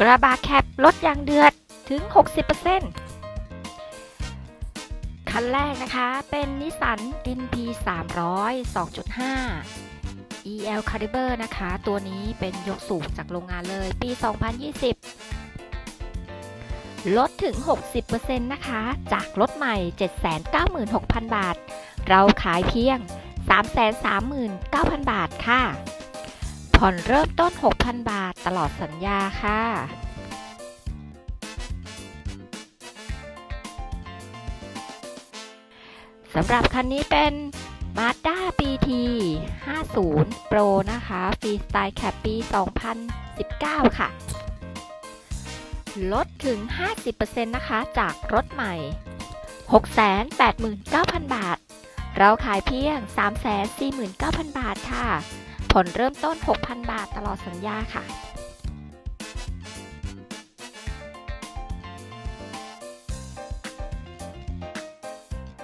กระบะแคปลดอย่างเดือดถึง 60%คันแรกนะคะเป็นนิสสัน NP 300 2.5 EL Caliber นะคะ ตัวนี้เป็นยกสูงจากโรงงานเลยปี 2020 ลดถึง 60%นะคะ จากรถใหม่ 796,000 บาท เราขายเพียง 339,000 บาทค่ะ ผ่อนเริ่มต้น 6,000 บาทตลอดสัญญาค่ะสำหรับคันนี้เป็น Mazda PT 50 Pro นะคะ ฟรีสไตล์แคปปี 2019 ค่ะ ลดถึง 50%นะคะ จากรถใหม่ 689,000 บาท เราขายเพียง 349,000 บาทค่ะ ผ่อนเริ่มต้น 6,000 บาทตลอดสัญญาค่ะ